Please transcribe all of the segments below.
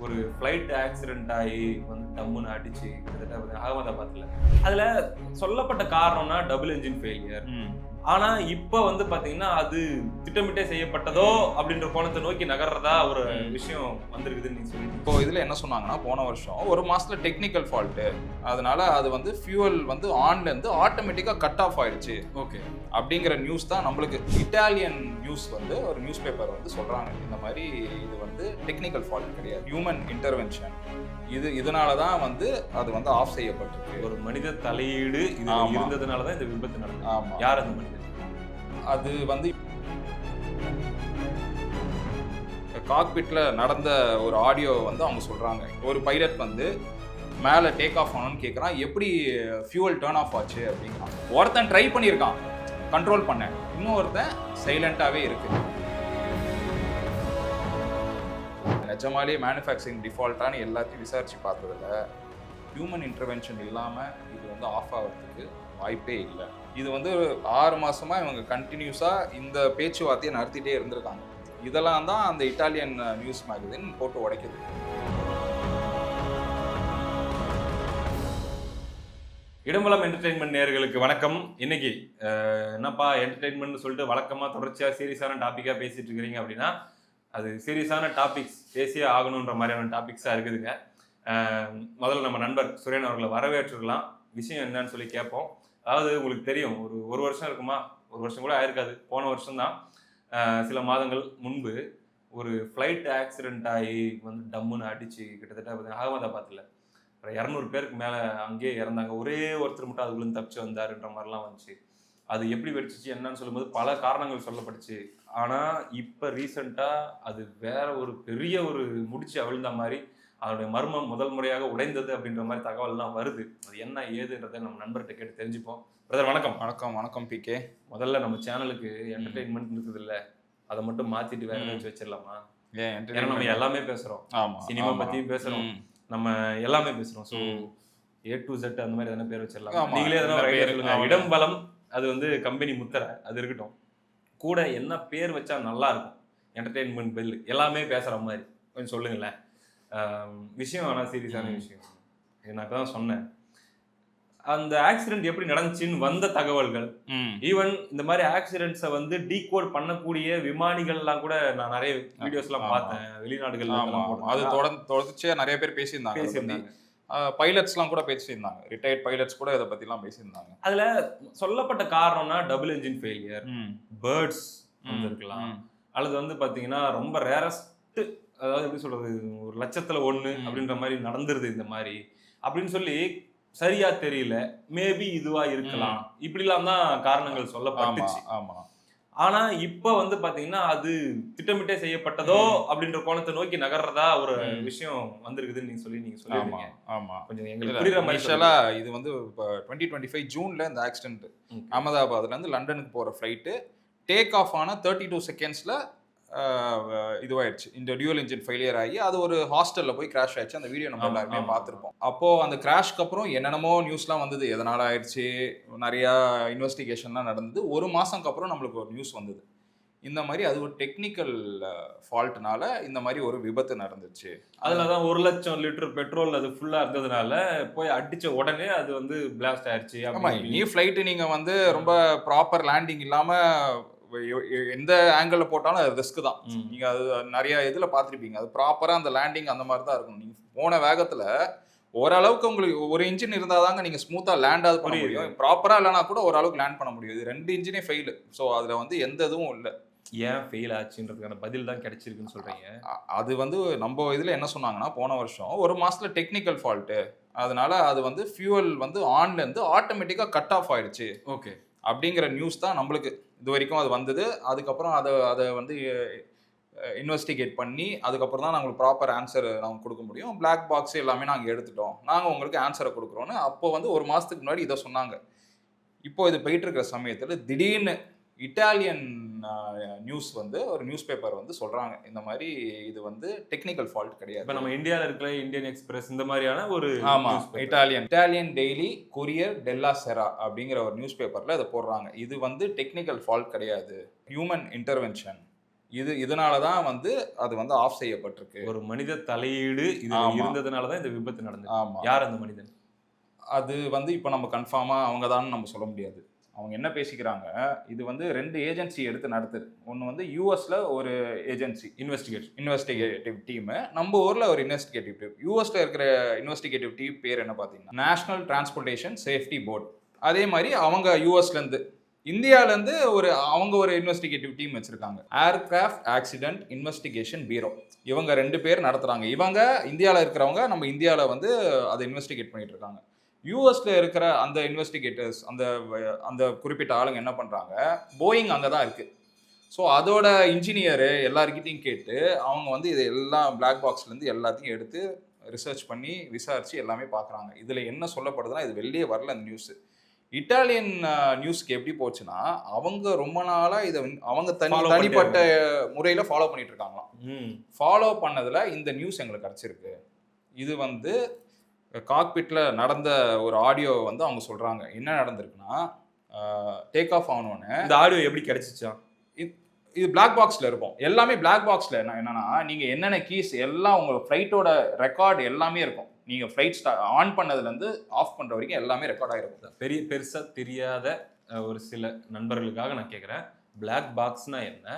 ஒரு flight accident ஆகி வந்து டம்முன்னு அடிச்சு கிட்டத்தட்ட அகமதாபாத்தில் அகமதாபாத்ல அதுல சொல்லப்பட்ட காரணம்னா டபுள் என்ஜின் ஃபெயிலியர் ஆனா இப்ப வந்து பாத்தீங்கன்னா அது திட்டமிட்டே செய்யப்பட்டதோ அப்படின்ற கோணத்தை நோக்கி நகர்றதா ஒரு. விஷயம் வந்திருக்குதுன்னு நீங்க சொல்லிட்டு இப்போ இதில் என்ன சொன்னாங்கன்னா போன வருஷம் ஒரு மாசத்துல டெக்னிக்கல் ஃபால்ட்டு அதனால அது வந்து ஃபியூவல் வந்து ஆன்ல இருந்து ஆட்டோமேட்டிக்காக கட் ஆஃப் ஆயிடுச்சு. ஓகே. அப்படிங்கிற நியூஸ் தான் நம்மளுக்கு இட்டாலியன் நியூஸ் வந்து ஒரு நியூஸ் பேப்பர் வந்து சொல்றாங்க. இந்த மாதிரி இது வந்து டெக்னிக்கல் ஃபால்ட் கிடையாது. ஹியூமன் இன்டர்வென்ஷன் இது இதனால தான் வந்து அது வந்து ஆஃப் செய்யப்பட்டிருக்கு. ஒரு மனித தலையீடு இது ஆமா. இருந்ததுனாலதான் இந்த விபத்து நடந்தது. ஆமா. யார் அந்த மனிதன் அது வந்து காக்பிட்ல நடந்த ஒரு ஆடியோ வந்து அவங்க சொல்றாங்க. ஒரு பைலட் வந்து மேலே டேக் ஆஃப் ஆனோன்னு கேட்குறான் எப்படி ஃபியூவல் டேர்ன் ஆஃப் ஆச்சு அப்படிங்கிறான். ஒருத்தன் ட்ரை பண்ணியிருக்கான். கண்ட்ரோல் பண்ண. இன்னொருத்தன் சைலண்ட்டாகவே இருக்கு. நிஜமாலே மேனுஃபேக்சரிங் டிஃபால்ட்டானு எல்லாத்தையும் விசாரிச்சு பார்த்ததில் ஹியூமன் இன்டர்வென்ஷன் இல்லாமல் இது வந்து ஆஃப் ஆகிறதுக்கு வாய்ப்பே இல்லை. இது வந்து ஆறு மாதமாக இவங்க கண்டினியூஸாக இந்த பேச்சுவார்த்தையை நடத்திட்டே இருந்திருக்காங்க. இதெல்லாம் தான் அந்த இட்டாலியன் நியூஸ் மேகசின் போட்டு உடைக்குது. இடம்பலம் என்டர்டைன்மெண்ட் நேர்களுக்கு வணக்கம். இன்னைக்கு என்னப்பா என்டர்டைன்மெண்ட் சொல்லிட்டு வழக்கமாக தொடர்ச்சியாக சீரியஸான டாப்பிக்காக பேசிட்டு இருக்கிறீங்க அப்படின்னா அது சீரியஸான டாபிக்ஸ் பேசியே ஆகணுன்ற மாதிரியான டாபிக்ஸாக இருக்குதுங்க. முதல்ல நம்ம நண்பர் சுரேன் அவர்களை வரவேற்றுக்கலாம். விஷயம் என்னன்னு சொல்லி கேட்போம். அதாவது உங்களுக்கு தெரியும் ஒரு ஒரு வருஷம் இருக்குமா? ஒரு வருஷம் கூட ஆயிருக்காது. போன வருஷம் தான் சில மாதங்கள் முன்பு ஒரு ஃப்ளைட் ஆக்சிடெண்ட் ஆகி வந்து டம்முன்னு அடிச்சு கிட்டத்தட்ட அகமதாபாத்தில். இரநூறு பேருக்கு மேலே அங்கேயே இறந்தாங்க. ஒரே ஒருத்தர் மட்டும் அதுக்குள்ளே தப்பிச்சு வந்தாருன்ற மாதிரிலாம் வந்துச்சு. அது எப்படி வெடிச்சிச்சு என்னன்னு சொல்லும்போது பல காரணங்கள் சொல்லப்பட்டுச்சு. ஆனால் இப்போ ரீசெண்டாக அது வேற ஒரு பெரிய ஒரு முடிச்சு அவிழ்ந்த மாதிரி அதனுடைய மர்மம் முதல் முறையாக உடைந்தது அப்படின்ற மாதிரி தகவல்லாம் வருது. அது என்ன ஏதுன்றதை நம்ம நண்பர்கிட்ட கேட்டு தெரிஞ்சுப்போம். பிரதர் வணக்கம். வணக்கம் வணக்கம் பிகே முதல்ல நம்ம சேனலுக்கு என்டர்டைன்மெண்ட் இருக்குது இல்ல அதை மட்டும் மாத்திட்டு வேற ஏதாச்சும் வச்சிடலாமா? ஏன் ஏன்னா நம்ம எல்லாமே பேசுறோம். சினிமா. பத்தியும் பேசுறோம். நம்ம எல்லாமே பேசுறோம். ஸோ. ஏ டு செட் அந்த மாதிரி எதனா பேர் வச்சிடலாம். நீங்களே எதனா. இடம் பலம் அது வந்து கம்பெனி முத்திரை அது இருக்கட்டும். கூட என்ன பேர் வச்சா நல்லா இருக்கும். என்டர்டெயின்மெண்ட் பெல் எல்லாமே பேசுற மாதிரி. கொஞ்சம் சொல்லுங்களேன். விஷயம் ஆனால் சீரியஸான. விஷயம் நான் தான் சொன்னேன் அந்த ஆக்சிடென்ட் எப்படி நடந்துச்சுன்னு வந்த தகவல்கள். ஈவன் இந்த மாதிரி ஆக்சிடென்ட்ஸை வந்து டீகோட் பண்ணக்கூடிய விமானிகள்லாம் கூட நான் நிறைய வீடியோஸ் எல்லாம் ஆமா. பார்த்தேன் வெளிநாடுகள்ல ஆமா இதெல்லாம் ஆமா. அது. தொடர்ந்து தொடர்ச்சியா நிறைய பேர் பேசியிருந்தாங்க. பேசியிருந்தாங்க பைலட்ஸ்லாம் கூட பேசியிருந்தாங்க ரிட்டையர்ட் பைலட்ஸ் கூட இதை பத்திலாம் பேசியிருந்தாங்க அதுல சொல்லப்பட்ட காரணம்னா டபுள் என்ஜின் ஃபெயிலியர். பேர்ட்ஸ் ம். வந்திருக்கலாம் ம். அல்லது வந்து பாத்தீங்கன்னா ரொம்ப ரேரஸ்ட் அதாவது எப்படி சொல்றது ஒரு லட்சத்துல ம். அப்படின்ற மாதிரி நடந்துருது இந்த மாதிரி. அப்படின்னு சொல்லி சரியா தெரியல. மேபி இதுவா இருக்கலாம். இப்படிலாம் தான் காரணங்கள் சொல்லப்பட்டுச்சு. ஆமா. ஆனா இப்ப வந்து பாத்தீங்கன்னா அது திட்டமிட்டே செய்யப்பட்டதோ. அப்படின்ற கோணத்தை நோக்கி நகர்றதா ஒரு. விஷயம் வந்திருக்குதுன்னு நீங்க சொல்லி நீங்க ஆமா சொல்லிருக்கீங்க ஆமா. கொஞ்சம் எங்களுக்கு புரியுற மாதிரி இது வந்து இப்போ டுவெண்ட்டி டுவெண்ட்டி ஃபைவ் ஜூனில் இந்த ஆக்சிடென்ட். அகமதாபாத்ல இருந்து லண்டனுக்கு போகிற ஃப்ளைட்டு டேக் ஆஃப் ஆன தேர்ட்டி டூ செகண்ட்ஸில் இதுவாயிடுச்சு. இந்த டியூல் இன்ஜின் ஃபெயிலியர் ஆகி அது ஒரு ஹாஸ்டலில் போய் கிராஷ் ஆயிடுச்சு. அந்த வீடியோ நம்ம எல்லாருமே. பார்த்துருப்போம். அப்போது அந்த கிராஷ்க்கு அப்புறம் என்னென்னமோ நியூஸ்லாம் வந்தது. எதனால் ஆயிடுச்சு? நிறையா இன்வெஸ்டிகேஷன்லாம் நடந்தது. ஒரு மாதம்க்கு அப்புறம் நம்மளுக்கு ஒரு நியூஸ் வந்தது. இந்த மாதிரி அது ஒரு டெக்னிக்கல் ஃபால்ட்னால இந்த மாதிரி ஒரு விபத்து நடந்துச்சு. அதுலதான் ஒரு லட்சம் லிட்டர் பெட்ரோல் அது ஃபுல்லா இருந்ததுனால போய் அடிச்ச உடனே அது வந்து பிளாஸ்ட் ஆயிடுச்சு ஆமா அப்படி நீ ஃப்ளைட்டு நீங்க வந்து ரொம்ப ப்ராப்பர் லேண்டிங் இல்லாம எ- எ- எந்த ஆங்கிள் போட்டாலும் அது ரிஸ்க் தான். ம். நீங்க அது நிறைய இதுல பார்த்திருப்பீங்க. அது ப்ராப்பரா அந்த லேண்டிங் அந்த மாதிரி தான் இருக்கும் நீங்க போன வேகத்துல ஓரளவுக்கு உங்களுக்கு ஒரு இன்ஜின் இருந்தாதாங்க நீங்க ஸ்மூத்தா லேண்ட் ஆகுது பண்ண. முடியும். ப்ராப்பரா இல்லைனா கூட ஓரளவுக்கு லேண்ட் பண்ண முடியும். இது ரெண்டு இன்ஜினே ஃபெயில் ஸோ அதுல வந்து எந்த இதுவும் இல்லை. ஏன் ஃபெயில் ஆச்சுன்றதுக்கான பதில் தான் கிடைச்சிருக்குன்னு சொல்றீங்க. அ- அது வந்து நம்ம இதுல என்ன சொன்னாங்கன்னா போன வருஷம் ஒரு மாசத்துல டெக்னிக்கல் ஃபால்ட்டு அதனால அது வந்து ஃபியூவல் வந்து ஆன்ல இருந்து ஆட்டோமேட்டிக்கா கட் ஆஃப் ஆயிடுச்சு. ஓகே. அப்படிங்கிற நியூஸ் தான் நம்மளுக்கு. இது வரைக்கும் அது வந்தது. அதுக்கப்புறம் அதை அதை வந்து இன்வெஸ்டிகேட் பண்ணி அதுக்கப்புறம் தான் நாங்களுக்கு ப்ராப்பர் ஆன்சர் நாங்கள் கொடுக்க முடியும். பிளாக் பாக்ஸ் எல்லாமே நாங்கள் எடுத்துட்டோம். நாங்கள் உங்களுக்கு ஆன்சரை கொடுக்குறோன்னு அப்போ வந்து ஒரு மாதத்துக்கு முன்னாடி இதை சொன்னாங்க. இப்போ இது போயிட்டு இருக்கிற சமயத்தில் திடீர்னு இட்டாலியன் நியூஸ் வந்து ஒரு நியூஸ் பேப்பர் வந்து சொல்கிறாங்க இந்த மாதிரி இது வந்து டெக்னிக்கல் ஃபால்ட் இப்ப கிடையாது நம்ம இந்தியால இருக்கிற இந்தியன் எக்ஸ்பிரஸ் இந்த மாதிரியான ஒரு ஆமா newspaper. Italian. Italian daily Corriere della Sera அப்படிங்கிற ஒரு நியூஸ் பேப்பர்ல இதை போடுறாங்க. இது வந்து டெக்னிக்கல் ஃபால்ட் கிடையாது. ஹியூமன் இன்டர்வென்ஷன் இது இதனால தான் வந்து அது வந்து ஆஃப் செய்யப்பட்டிருக்கு. ஒரு மனித தலையீடு இது. இருந்ததுனால தான் இந்த விபத்து நடந்தது ஆமா. யார் அந்த மனிதன்? அது வந்து இப்போ நம்ம கன்ஃபார்மாக அவங்க தான் நம்ம சொல்ல முடியாது. அவங்க என்ன பேசிக்கிறாங்க இது வந்து ரெண்டு ஏஜென்சி எடுத்து நடத்துது. ஒன்று வந்து யூஎஸ்ல ஒரு ஏஜென்சி இன்வெஸ்டிகேட் இன்வெஸ்டிகேட்டிவ் டீமு நம்ம ஊரில் ஒரு இன்வெஸ்டிகேட்டிவ் டீம் யூஎஸ்ல இருக்கிற இன்வெஸ்டிகேட்டிவ் டீம் பேர் என்ன பார்த்தீங்கன்னா நேஷனல் டிரான்ஸ்போர்ட்டேஷன் சேஃப்டி போர்ட் அதே மாதிரி அவங்க யூஎஸ்லேருந்து இந்தியாவிலேருந்து ஒரு அவங்க ஒரு இன்வெஸ்டிகேட்டிவ் டீம் வச்சுருக்காங்க. ஏர்கிராஃப்ட் ஆக்சிடென்ட் இன்வெஸ்டிகேஷன் பீரோ இவங்க ரெண்டு பேர் நடத்துகிறாங்க இவங்க இந்தியாவில் இருக்கிறவங்க நம்ம இந்தியாவில் வந்து அதை இன்வெஸ்டிகேட் பண்ணிகிட்டு இருக்காங்க. யூஎஸ்ல இருக்கிற அந்த இன்வெஸ்டிகேட்டர்ஸ் அந்த அந்த குறிப்பிட்ட ஆளுங்க என்ன பண்ணுறாங்க போயிங் அங்கே தான் இருக்குது ஸோ அதோட இன்ஜினியரு எல்லாருக்கிட்டையும் கேட்டு அவங்க வந்து இது எல்லாம் பிளாக் பாக்ஸ்லேருந்து எல்லாத்தையும் எடுத்து ரிசர்ச் பண்ணி விசாரிச்சு எல்லாமே பார்க்குறாங்க இதில் என்ன சொல்லப்படுதுன்னா இது வெளியே வரல அந்த நியூஸ் இட்டாலியன் நியூஸ்க்கு எப்படி போச்சுன்னா அவங்க ரொம்ப நாளாக இதை அவங்க தனி தனிப்பட்ட முறையில் ஃபாலோ பண்ணிட்டு இருக்காங்களாம். ம். ஃபாலோ பண்ணதில் இந்த நியூஸ் எங்களுக்கு கிடச்சிருக்கு. இது வந்து காக்பிட்டில் நடந்த ஒரு ஆடியோ வந்து அவங்க சொல்கிறாங்க என்ன நடந்திருக்குன்னா டேக் ஆஃப் ஆனோன்னு இந்த ஆடியோ எப்படி கிடைச்சிச்சா? இது பிளாக் பாக்ஸில் இருக்கும். எல்லாமே பிளாக் பாக்ஸில் என்ன என்னன்னா நீங்கள் என்னென்ன கீஸ் எல்லாம் உங்கள் ஃப்ளைட்டோட ரெக்கார்டு எல்லாமே இருக்கும். நீங்கள் ஃப்ளைட் ஸ்டா ஆன் பண்ணதுலேருந்து ஆஃப் பண்ணுற வரைக்கும் எல்லாமே ரெக்கார்ட் ஆகிருக்கும் பெரிய பெருசா தெரியாத ஒரு சில நண்பர்களுக்காக நான் கேக்குறேன். பிளாக் பாக்ஸ்னா என்ன?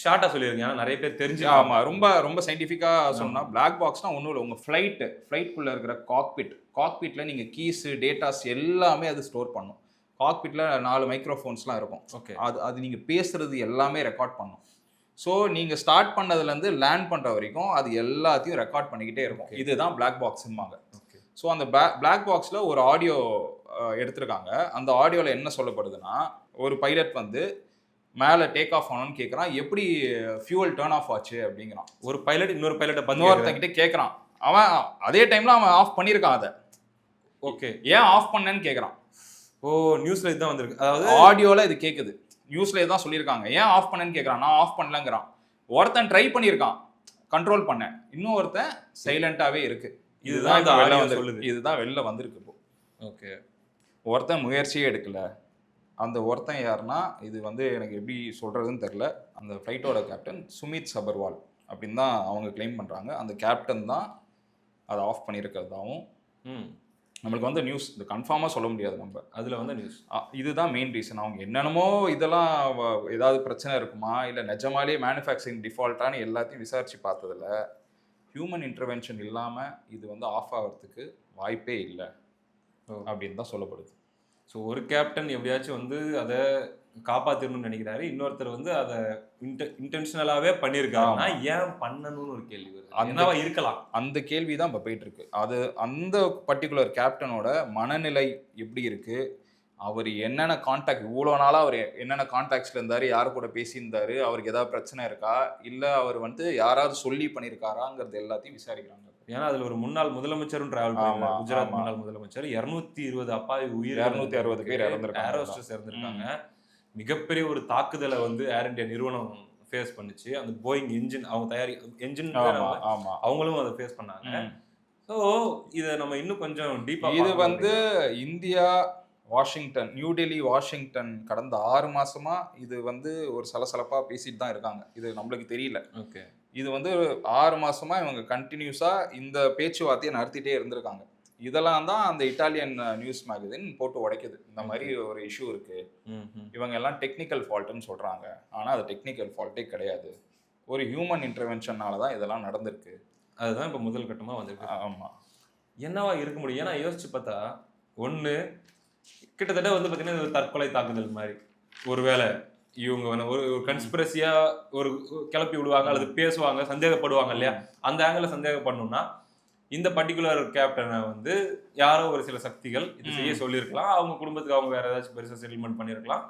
ஷார்ட்டா சொல்லிருங்க. ஏன்னா நிறைய பேர் தெரிஞ்சு ஆமாம் ரொம்ப ரொம்ப சயின்டிஃபிக்காக சொன்னால் பிளாக் பாக்ஸ்னா ஒன்றும் இல்லை. உங்கள் ஃப்ளைட்டு ஃப்ளைட்குள்ளே இருக்கிற காக்பிட் காக்பிட்டில் நீங்கள் கீஸு டேட்டாஸ் எல்லாமே அது ஸ்டோர் பண்ணும். காக்பிட்டில் நாலு மைக்ரோஃபோன்ஸ்லாம் இருக்கும். ஓகே அது அது நீங்கள் பேசுறது எல்லாமே ரெக்கார்ட் பண்ணும். ஸோ நீங்கள் ஸ்டார்ட் பண்ணதுலேருந்து லேண்ட் பண்ணுற வரைக்கும் அது எல்லாத்தையும் ரெக்கார்ட் பண்ணிக்கிட்டே இருக்கும். இதுதான் பிளாக் பாக்ஸ்ம்பாங்க ஓகே ஸோ அந்த பிளாக் பாக்ஸில் ஒரு ஆடியோ எடுத்திருக்காங்க. அந்த ஆடியோவில் என்ன சொல்லப்படுதுன்னா ஒரு பைலட் வந்து மேலே டேக் ஆஃப் ஆனோன்னு கேட்குறான் எப்படி ஃபியூவல் டேர்ன் ஆஃப் ஆச்சு அப்படிங்கிறான். ஒரு பைலட் இன்னொரு பைலட்டை பார்த்து இன்னொருத்தங்கிட்ட கேட்குறான் அவன் அதே டைமில் அவன் ஆஃப் பண்ணியிருக்கான் அதை. ஓகே ஏன் ஆஃப் பண்ணேன்னு கேட்குறான் ஓ நியூஸ்ல இதுதான் வந்திருக்கு. அதாவது ஆடியோவில் இது கேட்குது நியூஸ்ல தான் சொல்லியிருக்காங்க. ஏன் ஆஃப் பண்ணேன்னு கேட்குறான் நான் ஆஃப் பண்ணலங்கிறான். ஒருத்தன் ட்ரை பண்ணியிருக்கான். கண்ட்ரோல் பண்ண இன்னும் ஒருத்தன் சைலண்டாகவே இருக்கு. இதுதான் வெளில. சொல்லுது. இதுதான் வெளில வந்திருக்கு இப்போ. ஓகே ஒருத்தன் முயற்சியே எடுக்கல. அந்த ஒருத்தன் யாருன்னா இது வந்து எனக்கு எப்படி சொல்றதுன்னு தெரில அந்த ஃப்ளைட்டோட கேப்டன் சுமித் சபர்வால் அப்படின்னு தான் அவங்க க்ளைம் பண்றாங்க. அந்த கேப்டன் தான் அதை ஆஃப் பண்ணியிருக்கிறதாவும் நம்மளுக்கு வந்து நியூஸ் இது கன்ஃபார்மாக சொல்ல முடியாது நம்ம. அதுல வந்த நியூஸ் இதுதான் மெயின் ரீசன் அவங்க என்னென்னமோ இதெல்லாம் ஏதாவது பிரச்சனை இருக்குமா இல்லை நிஜமாலே மேனுஃபேக்சரிங் டிஃபால்ட்டானு எல்லாத்தையும் விசாரிச்சு பார்த்ததுல ஹியூமன் இன்டர்வென்ஷன் இல்லாமல் இது வந்து ஆஃப் ஆகிறதுக்கு வாய்ப்பே இல்லை. அப்படின்னு தான் சொல்லப்படுது. ஸோ ஒரு கேப்டன் எப்படியாச்சும் வந்து அதை காப்பாத்திரணும்னு நினைக்கிறாரு. இன்னொருத்தர் வந்து அதை இன்டென்ஷனலாவே பண்ணியிருக்காருன்னா ஏன் பண்ணணும்னு ஒரு கேள்வி வருது. என்னவா இருக்கலாம். அந்த கேள்வி தான் இப்போ போயிட்டு இருக்கு. அது அந்த பர்டிகுலர் கேப்டனோட மனநிலை எப்படி இருக்கு? அவர் என்னென்ன காண்டாக்ட் இவ்வளோ நாளாக அவர் என்னென்ன காண்டாக்ட்ஸில் இருந்தார் யார் கூட பேசியிருந்தாரு அவருக்கு ஏதாவது பிரச்சனை இருக்கா? இல்லை அவர் வந்து யாராவது சொல்லி பண்ணியிருக்காராங்கிறது எல்லாத்தையும் விசாரிக்கிறாங்க. ஏன்னா அதுல ஒரு முன்னாள் முதலமைச்சரும் டிராவல் பண்ணார் குஜராத். முன்னாள் முதலமைச்சர். இருநூத்தி இருபது அப்பாவி உயிர் 260 பேர் இறந்திருக்காங்க. ஏரோஸ்டர்ஸ் இறந்திருக்காங்க. மிகப்பெரிய ஒரு தாக்குதலை வந்து ஏர் இந்தியா நிறுவனம் ஃபேஸ் பண்ணுச்சு. அந்த போயிங் என்ஜின் அவங்க தயாரி என்ஜின் அவங்களும் அதை ஃபேஸ் பண்ணாங்க. ஸோ இதை நம்ம இன்னும் கொஞ்சம் டீப்பா இது வந்து India Washington New Delhi Washington கடந்த ஆறு மாசமா இது வந்து ஒரு சலசலப்பா பேசிட்டு தான் இருக்காங்க. இது நம்மளுக்கு தெரியல. ஓகே. இது வந்து ஆறு மாசமா இவங்க கண்டினியூஸா இந்த பேச்சுவார்த்தையை நடத்திட்டே இருந்திருக்காங்க. இதெல்லாம் தான் அந்த இட்டாலியன் நியூஸ் மேகசின் போட்டு உடைக்குது. இந்த மாதிரி ஒரு இஷ்யூ இருக்கு. இவங்க எல்லாம் டெக்னிக்கல் ஃபால்ட்டுன்னு சொல்றாங்க. ஆனா அது டெக்னிக்கல் ஃபால்ட்டே கிடையாது. ஒரு ஹியூமன் இன்டர்வென்ஷனால தான் இதெல்லாம் நடந்திருக்கு. அதுதான் இப்போ முதல் கட்டமா வந்திருக்கு. ஆமா. என்னவா இருக்க முடியும்? ஏன்னா யோசிச்சு பார்த்தா ஒண்ணு கிட்டத்தட்ட வந்து பார்த்தீங்கன்னா இது தற்கொலை தாக்குதல் மாதிரி ஒருவேளை இவங்க ஒரு ஒரு கன்ஸ்பிரசியா ஒரு கிளப்பி விடுவாங்க அல்லது பேசுவாங்க சந்தேகப்படுவாங்க இல்லையா அந்த ஆங்கிள் சந்தேகப்படணும்னா இந்த பர்டிகுலர் கேப்டனை வந்து யாரோ ஒரு சில சக்திகள் இது செய்ய. சொல்லியிருக்கலாம் அவங்க குடும்பத்துக்கு அவங்க வேற ஏதாச்சும் பெருசா செட்டில்மெண்ட் பண்ணியிருக்கலாம்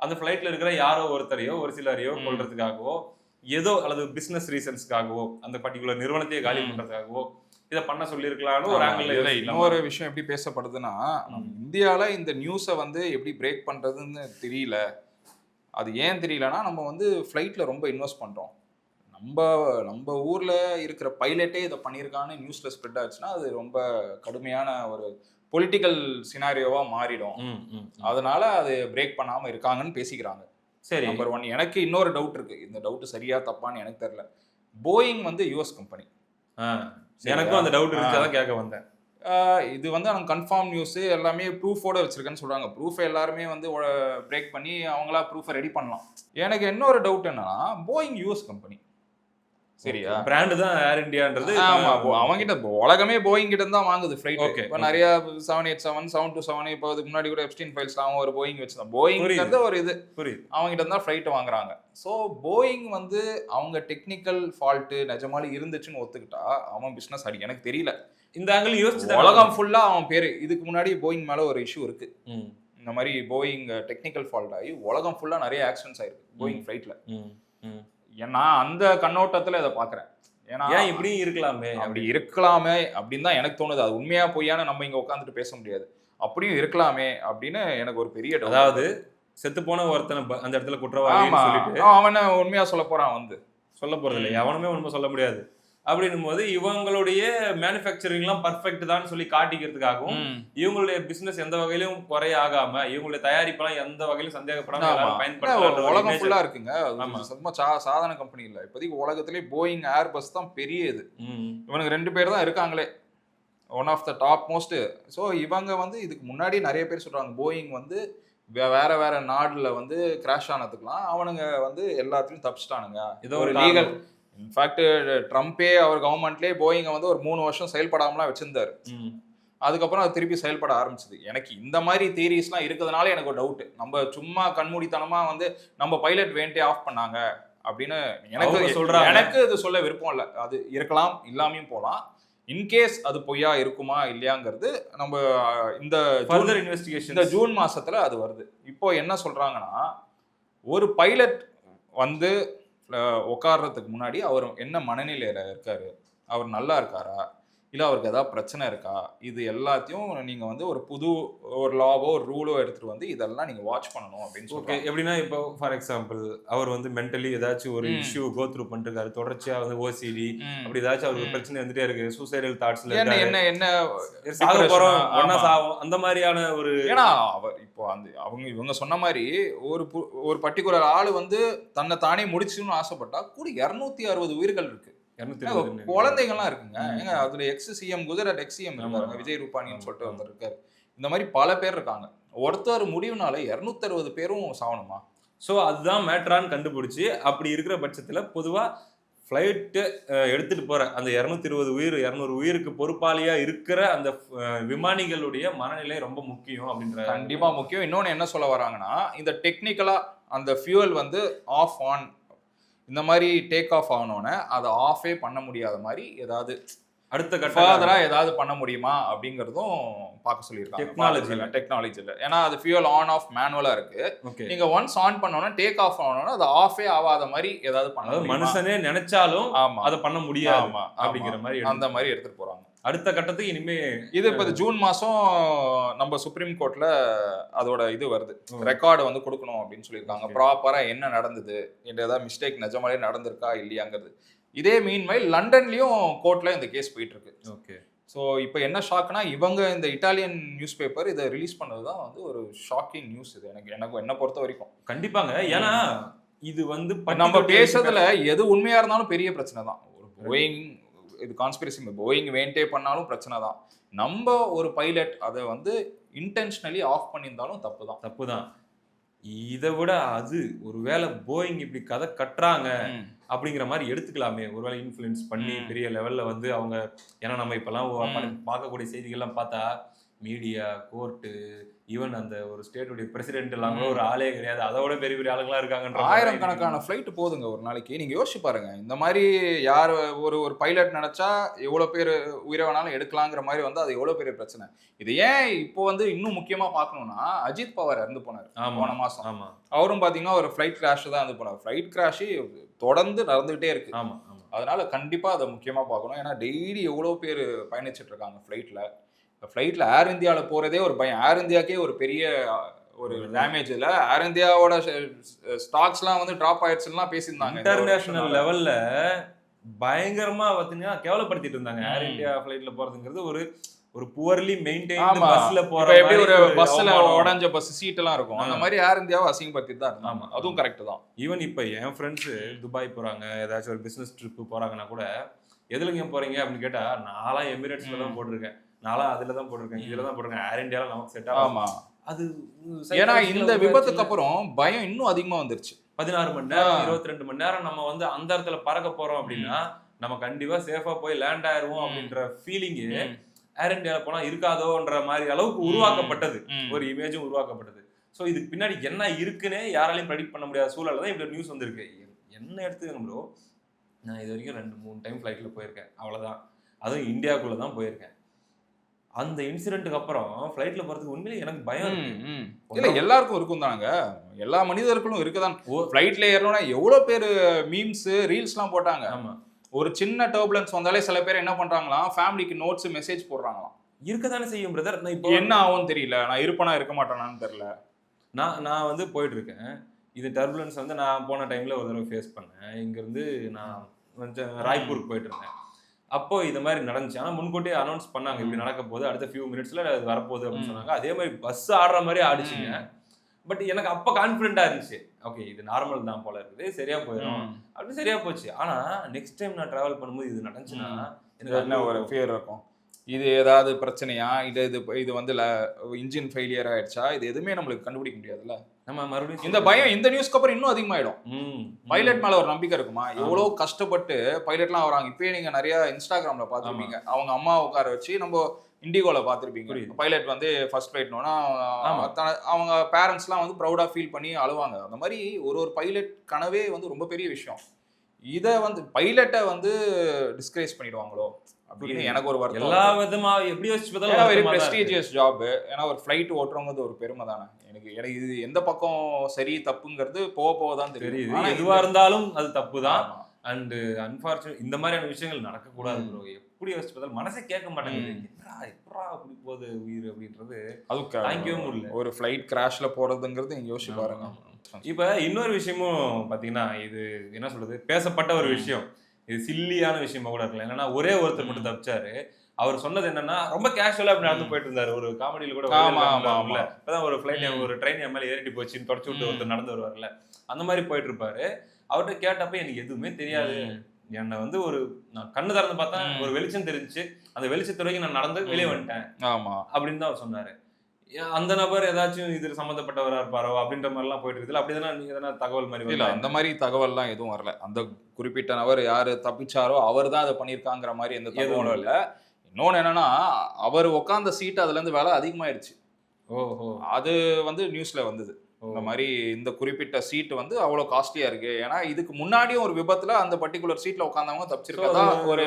அந்த ஃப்ளைட்ல இருக்கிற யாரோ ஒருத்தரையோ ஒரு சிலரையோ ம். கொல்றதுக்காகவோ ஏதோ அல்லது பிசினஸ் ரீசன்ஸ்க்காகவோ அந்த பர்டிகுலர் நிறுவனத்தையே காலி. பண்றதுக்காகவோ இதை பண்ண சொல்லியிருக்கலாம்னு ஒரு ஆங்கிள் இன்னொரு விஷயம் எப்படி பேசப்படுதுன்னா நம்ம இந்தியால இந்த நியூஸை வந்து எப்படி பிரேக் பண்றதுன்னு தெரியல. அது ஏன் தெரியலனா நம்ம வந்து ஃப்ளைட்ல ரொம்ப இன்வெஸ்ட் பண்றோம். நம்ம நம்ம ஊர்ல இருக்கிற பைலட்டே இதை பண்ணியிருக்கான்னு நியூஸ்ல ஸ்ப்ரெட் ஆச்சுன்னா அது ரொம்ப கடுமையான ஒரு பொலிட்டிக்கல் சினாரியோவா மாறிடும். அதனால அது பிரேக் பண்ணாம இருக்காங்கன்னு பேசிக்கிறாங்க. சரி. நம்பர் ஒன் எனக்கு இன்னொரு டவுட் இருக்கு. இந்த டவுட் சரியா தப்பான்னு எனக்கு தெரியல. போயிங் வந்து யூஎஸ் கம்பெனி எனக்கும் அந்த டவுட் இருந்துச்சு ஆ. அதான் கேட்க வந்தேன். இது வந்து அவங்க கன்ஃபார்ம் நியூஸ் எல்லாமே ப்ரூஃபோட வச்சிருக்கேன்னு சொல்றாங்க. ப்ரூஃப் எல்லாருமே வந்து பிரேக் பண்ணி அவங்களா ப்ரூஃபை ரெடி பண்ணலாம். எனக்கு இன்னொரு டவுட் என்னன்னா போயிங் யூஎஸ் கம்பெனி சரியா? பிராண்டு தான் ஏர் இந்தியான்றது ஆமா அவங்கிட்ட உலகமே போயிங் கிட்ட தான் வாங்குது ஃபிளைட் Okay, இப்போ. நிறைய seven eight seven seven two seven இப்போ அதுக்கு முன்னாடி கூட எப்ஸ்டின் ஃபைல்ஸ் அவன் ஒரு போயிங் வச்சிருந்தான் போயிங்கிறது. ஒரு இது. புரியுது. அவங்ககிட்ட தான் ஃப்ளைட் வாங்குறாங்க. ஸோ போயிங் வந்து அவங்க டெக்னிக்கல் ஃபால்ட்டு நிஜமாலே இருந்துச்சுன்னு ஒத்துக்கிட்டா அவன் பிஸ்னஸ் அடி. எனக்கு தெரியல. இந்த ஆங்கிள் யோசிச்சு உலகம் ஃபுல்லா அவன் பேரு. இதுக்கு முன்னாடி போயிங் மேல ஒரு இஷ்யூ இருக்கு. இந்த மாதிரி போயிங் டெக்னிக்கல் ஃபால்ட் ஆகி உலகம் ஃபுல்லா நிறைய ஆக்சிடென்ட்ஸ் ஆயிருக்கு போயிங். ஃப்ளைட்ல. நான் அந்த கண்ணோட்டத்துல இதை பாக்குறேன். ஏன்னா ஏன் இப்படியும் இருக்கலாமே? அப்படி இருக்கலாமே அப்படின்னு தான் எனக்கு தோணுது. அது உண்மையா பொய்யான்னு நம்ம இங்க உட்காந்துட்டு பேச முடியாது. அப்படியும் இருக்கலாமே அப்படின்னு எனக்கு ஒரு பெரிய. அதாவது செத்து போன ஒருத்தனை அந்த இடத்துல ஆமா. குற்றவாளின்னு சொல்லிட்டு அவன உண்மையா சொல்ல போறான் வந்து. சொல்ல போறது இல்லை எவனுமே உண்மை சொல்ல முடியாது. அப்படின்னும் போது இவங்களுடைய மேனுஃபேக்சரிங் எல்லாம் பர்ஃபெக்ட் தான் சொல்லி காட்டிக்கிறதுக்காகவும் இவங்களுடைய பிசினஸ் எந்த வகையிலும் குறைய ஆகாம இவங்களுடைய தயாரிப்பெல்லாம் எந்த வகையிலும் சந்தேகப்படாம ஆமா. எல்லாரும் இல்ல, பயன்படுத்தலான்ற ஒரு உலகம் ஃபுல்லா இருக்குங்க. சும்மா சா- சாதாரண கம்பெனி இல்ல. இப்போதைக்கு உலகத்திலே போயிங் ஏர் பஸ் தான் பெரிய இது. இவனுக்கு ரெண்டு பேர் தான் இருக்காங்களே. One of the top most so இவங்க வந்து இதுக்கு முன்னாடி நிறைய பேர் சொல்றாங்க போயிங் வந்து வேற வேற நாடுல வந்து கிராஷ் ஆனதுக்கெல்லாம் அவனுங்க வந்து எல்லாத்துலயும் தப்பிச்சிட்டானுங்க. ஏதோ ஒரு லீகல். இன்ஃபேக்ட் ட்ரம்ப்பே அவர் கவர்மெண்ட்லேயே போயிங்க வந்து ஒரு மூணு வருஷம் செயல்படாமலாம் வச்சிருந்தாரு. அதுக்கப்புறம் அது திருப்பி செயல்பட ஆரம்பிச்சது. எனக்கு இந்த மாதிரி தியரிஸ்லாம் இருக்கிறதுனால எனக்கு ஒரு டவுட் நம்ம சும்மா கண்மூடித்தனமா வந்து நம்ம பைலட் வேண்டே ஆஃப் பண்ணாங்க அப்படின்னு எனக்கு சொல்றாங்க. எனக்கு இது சொல்ல விருப்பம் இல்லை. அது இருக்கலாம் இல்லாமையும் போகலாம் இன்கேஸ் அது பொய்யா இருக்குமா இல்லையாங்கிறது நம்ம இந்த ஜூன் further இந்த ஜூன் மாசத்துல அது வருது. இப்போ என்ன சொல்றாங்கன்னா ஒரு பைலட் வந்து உட்காடுறதுக்கு உட்கார்றதுக்கு முன்னாடி அவர் என்ன மனநிலையில் இருக்காரு? அவர் நல்லா இருக்காரா? இல்ல அவருக்கு ஏதாவது பிரச்சனை இருக்கா? இது எல்லாத்தையும் நீங்க வந்து ஒரு புது ஒரு லாவோ ஒரு ரூலோ எடுத்துட்டு வந்து இதெல்லாம் நீங்க வாட்ச் பண்ணணும் அப்படின்னு ஓகே சொல்றாங்க. எப்படின்னா இப்போ ஃபார் எக்ஸாம்பிள் அவர் வந்து மென்டலி ஏதாச்சும் ஒரு. இஷ்யூ கோ த்ரூ பண்ணிருக்காரு தொடர்ச்சியா வந்து ஓசிடி. அப்படி ஏதாச்சும் அவருக்கு. பிரச்சனை இருந்துட்டே இருக்கு. சூசைடல் தாட்ஸ்ல என்ன என்ன என்ன சாக. சாவோம். அந்த மாதிரியான ஒரு ஏன்னா அவர் இப்போ அந்த அவங்க இவங்க சொன்ன மாதிரி ஒரு ஒரு பர்டிகுலர் ஆளு வந்து தன்னை தானே முடிச்சுன்னு ஆசைப்பட்டா கூட இருநூத்தி அறுபது உயிர்கள் இருக்கு. குழந்தைங்கலாம் இருக்குங்க. ஏங்க அதுல ex CM Gujarat ex CM இருக்காருங்க ஆமா. விஜய் ரூபானின்னு. சொல்லிட்டு ஒருத்தர் இருக்காரு. இந்த மாதிரி பல பேர் இருக்காங்க. ஒருத்தர் முடிவுனால இருநூத்தி அறுபது பேரும் சாவணுமா ஸோ அதுதான் மேட்ரான்னு கண்டுபிடிச்சு அப்படி இருக்கிற பட்சத்துல பொதுவா ஃப்ளைட்டு எடுத்துட்டு போற அந்த இரநூத்தி இருபது உயிர் இரநூறு உயிருக்கு பொறுப்பாளியா இருக்கிற அந்த விமானிகளுடைய மனநிலை ரொம்ப முக்கியம் அப்படின்ற கண்டிப்பா முக்கியம். இன்னொன்னு என்ன சொல்ல வராங்கன்னா இந்த டெக்னிக்கலா அந்த ஃபியூவல் வந்து ஆஃப் ஆன் இந்த மாதிரி டேக் ஆஃப் ஆனோடனே அதை ஆஃபே பண்ண முடியாத மாதிரி ஏதாவது அடுத்த கட்ட ஃபர்தரா ஏதாவது பண்ண முடியுமா அப்படிங்கறதும் பார்க்க சொல்லியிருக்காங்க. Technology ல. டெக்னாலஜில ஏன்னா அது ஃபியூல் ஆன் ஆஃப் மேனுவலா இருக்கு. ஓகே நீங்க ஒன்ஸ் ஆன் பண்ணோன்னா டேக் ஆஃப் ஆனோன்னா அது ஆஃபே ஆகாத மாதிரி ஏதாவது பண்ண? மனுஷனே நினைச்சாலும் ஆமா. அதை பண்ண முடியாது அப்படிங்கிற. மாதிரி அந்த மாதிரி எடுத்துட்டு போறாங்க. அடுத்த கட்டத்துக்கு இனிமே இது இப்ப ஜூன் மாசம் நம்ம சுப்ரீம் கோர்ட்ல அதோட இது வருது. ரெக்கார்டு வந்து கொடுக்கணும் அப்படின்னு சொல்லியிருக்காங்க. Okay. ப்ராப்பரா என்ன நடந்தது? இந்த ஏதாவது மிஸ்டேக் நிஜமாலே நடந்திருக்கா? இல்லையாங்கிறது. இதே மீன்மைல் லண்டன்லயும் கோர்ட்ல இந்த கேஸ் போயிட்டு இருக்கு ஓகே ஸோ இப்போ என்ன ஷாக்னா இவங்க இந்த இட்டாலியன் நியூஸ் பேப்பர் இதை ரிலீஸ் பண்ணது தான் வந்து ஒரு ஷாக்கிங் நியூஸ் இது. எனக்கு எனக்கு என்ன பொறுத்த வரைக்கும். கண்டிப்பாங்க. ஏன்னா இது வந்து நம்ம பேசுறதுல எது உண்மையா இருந்தாலும் பெரிய பிரச்சனை தான் ஒரு போயிங் இது கான்ஸ்பிரசி போயிங் வேண்டே பண்ணாலும் பிரச்சனை தான். நம்ம ஒரு பைலட் அதை வந்து இன்டென்ஷனலி ஆஃப் பண்ணியிருந்தாலும் தப்பு தான் தப்புதான். இதை விட அது ஒருவேளை போயிங் இப்படி கதை கட்டுறாங்க அப்படிங்கிற மாதிரி எடுத்துக்கலாமே. ஒருவேளை இன்ஃப்ளூயன்ஸ் பண்ணி. பெரிய லெவல்ல வந்து அவங்க ஏன்னா நம்ம இப்பெல்லாம் பார்க்கக்கூடிய செய்திகள்லாம் பார்த்தா மீடியா கோர்ட்டு ஈவன் அந்த ஒரு ஸ்டேட்டுடைய பிரசிடென்ட் ம். ஒரு ஆளே கிடையாது. அதோட பெரிய பெரிய ஆளுங்களா இருக்காங்கன்ற மாதிரி ஆயிரம் கணக்கான ஃப்ளைட் போதுங்க ஒரு நாளைக்கு. நீங்க யோசிச்சு பாருங்க. இந்த மாதிரி யார் ஒரு ஒரு பைலட் நினைச்சா எவ்வளவு பேர் உயிரை வேணாலும் எடுக்கலாங்கிற மாதிரி வந்து அது எவ்வளவு பெரிய பிரச்சனை. இது ஏன் இப்போ வந்து இன்னும் முக்கியமா பார்க்கணும்னா அஜித் பவார் இறந்து போனார் போன மாசம். ஆமா. அவரும் பாத்தீங்கன்னா ஒரு ஃப்ளைட் கிராஷ் தான் இருந்து போனார். ஃப்ளைட் கிராஷ் தொடர்ந்து நடந்துகிட்டே இருக்கு. ஆமா ஆமா. அதனால கண்டிப்பா அதை முக்கியமா பார்க்கணும். ஏன்னா டெய்லி எவ்வளோ பேர் பயணிச்சுட்டு இருக்காங்க ஃப்ளைட்ல ஃப்ளைட்ல ஏர் இந்தியால போறதே ஒரு பயம் ஏர் இந்தியாக்கே ஒரு பெரிய ஒரு டேமேஜ் இல்ல ஏர் இந்தியாவோட ஸ்டாக்ஸ்லாம் வந்து டிராப் ஆயிடுச்சுலாம் பேசியிருந்தாங்க இன்டர்நேஷனல். லெவல்ல பயங்கரமா பார்த்தீங்கன்னா கேவலப்படுத்திட்டு இருந்தாங்க ஏர். இந்தியா ஃபிளைட்ல போறதுங்கிறது ஒரு ஒரு புவர்லி மெயின்டைன் பஸ்ல போற எப்படி ஒரு பஸ்ல. உடஞ்ச பஸ் சீட் எல்லாம் இருக்கும் அந்த. மாதிரி ஏர் இந்தியாவை அசிங்கப்படுத்திட்டு தான் ஆமா. அதுவும் கரெக்ட் தான் ஈவன் இப்போ என் ஃப்ரெண்ட்ஸ் துபாய் போறாங்க ஏதாச்சும் ஒரு பிசினஸ் ட்ரிப் போறாங்கன்னா கூட எதுலங்க போறீங்க அப்படின்னு கேட்டா நான்லாம் எமிரேட்ஸ்ல தான். போட்டிருக்கேன். நான்லாம் அதுல தான் போட்டிருக்கேன் இதுல தான் போட்டிருக்கேன். ஏர் இந்தியால நமக்கு செட் ஆகும் அது ஏன்னா இந்த விபத்துக்கு அப்புறம் பயம் இன்னும் அதிகமா வந்துருச்சு. பதினாறு மணி நேரம். இருபத்தி ரெண்டு மணி நேரம் நம்ம வந்து அந்த இடத்துல பறக்க போறோம் அப்படின்னா நம்ம கண்டிப்பா சேஃபா போய் லேண்ட் ஆயிருவோம். அப்படின்ற ஃபீலிங் ம். ஏர் இந்தியால போனா இருக்காதோன்ற மாதிரி அளவுக்கு உருவாக்கப்பட்டது. ஒரு இமேஜும் உருவாக்கப்பட்டது. ஸோ இதுக்கு பின்னாடி என்ன இருக்குன்னே யாராலையும் ப்ரெடிக்ட் பண்ண முடியாத சூழல்ல தான் இப்படி நியூஸ் வந்திருக்கு. என்ன எடுத்துக்கங்க ப்ரோ நான் இது வரைக்கும் ரெண்டு மூணு டைம் ஃப்ளைட்டில் போயிருக்கேன். அவ்வளோதான் அதுவும் இந்தியாவுக்குள்ள தான் போயிருக்கேன். அந்த இன்சிடென்ட்டுக்கு அப்புறம் ஃப்ளைட்ல போறதுக்கு உண்மையிலே எனக்கு பயம். இல்ல எல்லாருக்கும் இருக்கும் தானுங்க. எல்லா மனிதர்களும் இருக்குதான். ஓ. ஃப்ளைட்ல ஏறணும்னா எவ்வளவு பேர் மீம்ஸ் ரீல்ஸ்லாம் போட்டாங்க. ஆமா. ஒரு சின்ன டர்புலன்ஸ் வந்தாலே சில பேர் என்ன பண்றாங்களாம்? ஃபேமிலிக்கு நோட்ஸ் மெசேஜ் போடுறாங்களாம். இருக்க தானே செய்யும் பிரதர் நான் இப்போ என்ன ஆகும் தெரியல. நான் இருப்பனா இருக்க மாட்டேனான்னு தெரியல. நான் நான் வந்து போயிட்டு இருக்கேன். இது டர்புலன்ஸ் வந்து நான் போன டைம்ல ஒரு தடவை ஃபேஸ் பண்ணேன். இங்கிருந்து நான் ராய்ப்பூருக்கு போயிட்டு இருந்தேன் அப்போ இது மாதிரி நடந்துச்சு. ஆனால் முன்கூட்டியே அனௌன்ஸ் பண்ணாங்க இப்படி நடக்க போகுது அடுத்த ஃபியூ மினிட்ஸ்ல அது வரப்போகுது அப்படின்னு. சொன்னாங்க. அதே மாதிரி பஸ் ஆடுற மாதிரி ஆடிச்சிங்க. பட் எனக்கு அப்போ கான்ஃபிடென்ட்டா இருந்துச்சு. ஓகே இது நார்மல் தான் போல இருக்குது சரியா போயிடும். அப்படி சரியா போச்சு. ஆனா நெக்ஸ்ட் டைம் நான் டிராவல் பண்ணும்போது இது நடந்துச்சுன்னா. எனக்கு என்ன ஒரு ஃபியர் இருக்கும். இது ஏதாவது பிரச்சனையா? இது இது இது வந்து இன்ஜின் ஃபெயிலியர் ஆயிடுச்சா? இது எதுவுமே நம்மளுக்கு கண்டுபிடிக்க முடியாதுல்ல. நம்ம மறுபடியும் இந்த பயம் இந்த நியூஸ்க்கு அப்புறம் இன்னும் அதிகமாயிடும். பைலட் மேல ஒரு நம்பிக்கை இருக்குமா? எவ்வளவு கஷ்டப்பட்டு பைலட்லாம் வராங்க. இப்பயே நீங்க நிறைய இன்ஸ்டாகிராம்ல பாத்துருப்பீங்க அவங்க அம்மா உட்கார வச்சு நம்ம இண்டிகோல பாத்துருப்பீங்க. பைலட் வந்து ஃபர்ஸ்ட் ஃபிளைட்னோனா. அவங்க பேரண்ட்ஸ்லாம் வந்து ப்ரௌடா ஃபீல் பண்ணி அழுவாங்க. அந்த மாதிரி ஒரு ஒரு பைலட் கனவே வந்து ரொம்ப பெரிய விஷயம். இதை வந்து பைலட்டை வந்து டிஸ்கரேஜ் பண்ணிடுவாங்களோ? அப்படின்னு. எனக்கு ஒரு வருத்தம் எல்லா. விதமா எப்படி யோசிச்சு இருக்கு. ப்ரெஸ்டீஜியஸ் ஜாப் ஏன்னா ஒரு ஃப்ளைட் ஓட்டுறவங்க ஒரு பெருமை தானே எனக்கு எனக்கு இது எந்த பக்கம் சரி தப்புங்கிறது போக போக தான் தெரியுது எதுவா இருந்தாலும் அது தப்பு தான். அண்ட் அன்பார்ச்சுனேட் இந்த மாதிரியான விஷயங்கள் நடக்கக்கூடாது. ப்ரோ எப்படி யோசிச்சு பார்த்தாலும் மனசே கேட்க மாட்டேங்குது எப்படா அப்படி போகுது உயிர் அப்படின்றது அதுவும் தாங்கிக்கவே முடியல. ஒரு ஃப்ளைட் கிராஷ்ல போறதுங்கிறது நீங்க யோசிச்சு பாருங்க இப்ப இன்னொரு விஷயமும் பாத்தீங்கன்னா இது என்ன சொல்றது பேசப்பட்ட ஒரு. விஷயம் இது சில்லியான விஷயமா கூட இருக்கலாம். என்னன்னா ஒரே ஒருத்தர் மட்டும் தப்பிச்சாரு. அவர் சொன்னது என்னன்னா ரொம்ப கேஷுவலா அப்படி நடந்து. போயிட்டு இருந்தாரு ஒரு காமெடியில கூட. இப்பதான் ஒரு ஃபிளைட். ஒரு ட்ரெயின் என் மேல ஏறிட்டு போச்சுன்னு தொடச்சு விட்டு. ஒருத்தர் நடந்து வருவார்ல அந்த மாதிரி போயிட்டு இருப்பாரு அவர்கிட்ட கேட்டப்ப எனக்கு எதுவுமே தெரியாது. என்னை வந்து ஒரு நான் கண்ணு திறந்து பார்த்தா. ஒரு வெளிச்சம் தெரிஞ்சுச்சு அந்த வெளிச்சத்துறைக்கு நான் நடந்து வெளியே. வந்துட்டேன். ஆமா. அப்படின்னு தான் அவர் சொன்னாரு. அந்த நபர் ஏதாச்சும் இதுல சம்மந்தப்பட்டவரா இருப்பாரோ அப்படின்ற மாதிரி எல்லாம் போயிட்டு இருக்குல்ல அப்படிதானே நீங்க எதனா தகவல் மாதிரி இல்ல? அந்த மாதிரி தகவல்லாம் எதுவும் வரல. அந்த குறிப்பிட்ட நபர் யாரு தப்பிச்சாரோ அவர் தான் அதை பண்ணியிருக்காங்கிற மாதிரி எந்த தகவலும் இல்ல. இன்னொன்னு என்னன்னா அவர் உட்கார்ந்த சீட் அதுல இருந்து விலை அதிகமாயிருச்சு ஓஹோ. அது வந்து நியூஸ்ல வந்தது. இந்த மாதிரி இந்த குறிப்பிட்ட சீட் வந்து அவ்வளவு காஸ்ட்லியா இருக்கு. ஏன்னா இதுக்கு முன்னாடியும் ஒரு விபத்துல அந்த பர்டிகுலர் சீட்ல உட்கார்ந்தவங்க So, தப்பிச்சிருக்கதா ஒரு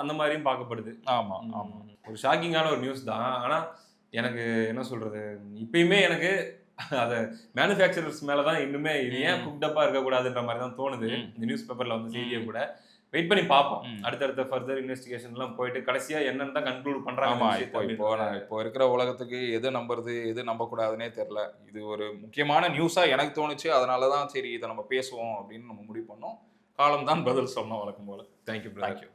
அந்த மாதிரியும் பார்க்கப்படுது. ஆமா ஆமா. ஒரு ஷாக்கிங்கான ஒரு நியூஸ் தான். ஆனா எனக்கு என்ன சொல்றது? இப்பயுமே எனக்கு அத மேனுஃபேக்சரர்ஸ் மேலதான் இன்னுமே இது ஏன் ம். குக்டப்பா இருக்க கூடாதுன்ற மாதிரி தான் தோணுது. இந்த நியூஸ் பேப்பர்ல வந்து செய்தியை. கூட. வெயிட் பண்ணி பார்ப்போம். அடுத்தடுத்த ஃபர்தர் இன்வெஸ்டிகேஷன் எல்லாம் போயிட்டு கடைசியா என்னன்னு தான் கன்க்ளூட் இந்த இப்போ இப்போ இப்போ இருக்கிற உலகத்துக்கு எது நம்புறது எது நம்பக்கூடாதுன்னே தெரியல. இது ஒரு முக்கியமான நியூஸா எனக்கு தோணுச்சு. அதனால தான் சரி இதை நம்ம பேசுவோம் அப்படின்னு நம்ம முடிவு பண்ணோம். காலம் தான் பதில் சொன்னோம் வழக்கம் போல. Thank you thank you